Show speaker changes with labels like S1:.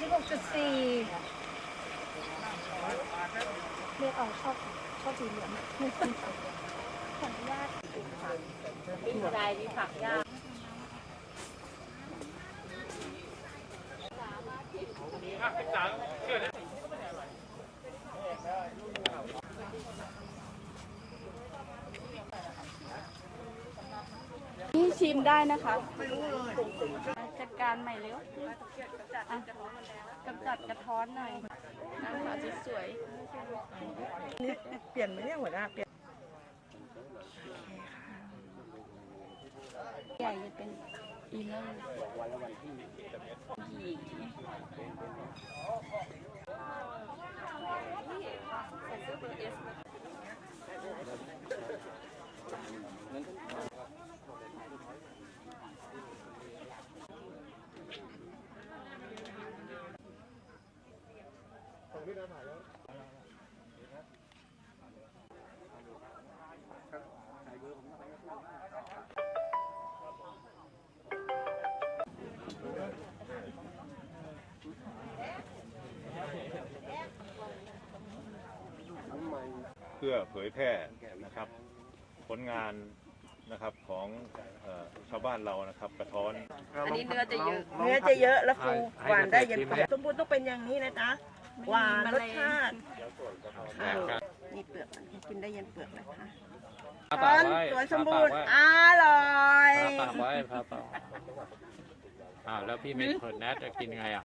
S1: สิบหกจุดสี่เลือกเอาชอบชอบสีเหลืองขออนุญาต
S2: ปิ้งใจมีผักยาง
S3: นี่ชิมได้นะคะ จัดการใหม่เร็วอะกำจัดกระท้อนหน่อยนะคะสวย
S4: เปลี่ยนไหมเนี่ยหัวหน้าเปลี่ยน
S3: ๆใหญ่จะเป็นอีเลอ
S5: เพื่อเผยแพร่นะครับ ผลงานนะครับของเอ่อชาวบ้านเรานะครับกระท้อน
S3: อันนี้เนื้อจะเยอะ
S4: เนื้อจะเยอะแล้วฟู
S6: ให้
S4: หวานได้เย็น
S6: ให้
S4: เปลือกสมบูรณ์ต้องเป็นอย่างนี้นะจ๊ะ หวานรสชาติค่ะนี่เปลือกมันกินได้เย็นเปลือกนะคะ
S6: ผ้า
S4: ช้
S6: ปา
S4: อกน
S6: ไว้
S4: สวยสม
S6: ผ้า
S4: บู
S6: ปาก
S4: รณ์
S6: ไว้
S4: อร่อย
S6: ผ้าปากไว้ผ้าปากอ่าวแล้วพี่ไม่เปิดแนทจะกินไงอะ